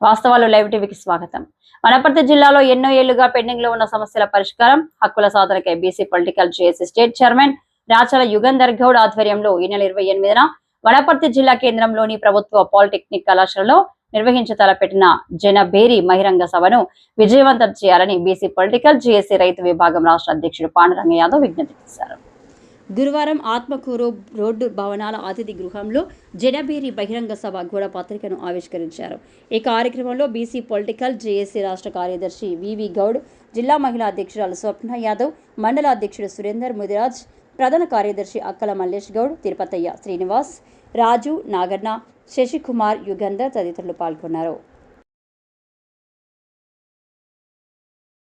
వాస్తవాలు లైవ్ టీవీకి స్వాగతం. వనపర్తి జిల్లాలో ఎన్నో ఏళ్ళుగా పెండింగ్లో ఉన్న సమస్యల పరిష్కారం హక్కుల సాధనకై BC political JAC state chairman Rachala Yugandhar Goud ఆధ్వర్యంలో ఈ నెల ఇరవై ఎనిమిదిన వనపర్తి జిల్లా కేంద్రంలోని ప్రభుత్వ పాలిటెక్నిక్ కళాశాలలో నిర్వహించ తలపెట్టిన జనబేరి బహిరంగ సభను విజయవంతం చేయాలని బీసీ పొలిటికల్ జేఏసీ రైతు విభాగం రాష్ట్ర అధ్యక్షుడు పాండురంగ యాదవ్ విజ్ఞప్తి చేశారు. గురువారం ఆత్మకూరు రోడ్డు భవనాల అతిథి గృహంలో జడబేరి బహిరంగ సభ గోడ పత్రికను ఆవిష్కరించారు. ఈ కార్యక్రమంలో బీసీ పొలిటికల్ జేఏసీ రాష్ట్ర కార్యదర్శి వివి గౌడ్ జిల్లా మహిళా అధ్యక్షురాలు స్వప్న యాదవ్ మండల అధ్యక్షుడు సురేందర్ ముదిరాజ్ ప్రధాన కార్యదర్శి అక్కల మల్లేష్ గౌడ్ తిరుపతయ్య శ్రీనివాస్ రాజు నాగన్న శశికుమార్ యుగంధర్ తదితరులు పాల్గొన్నారు.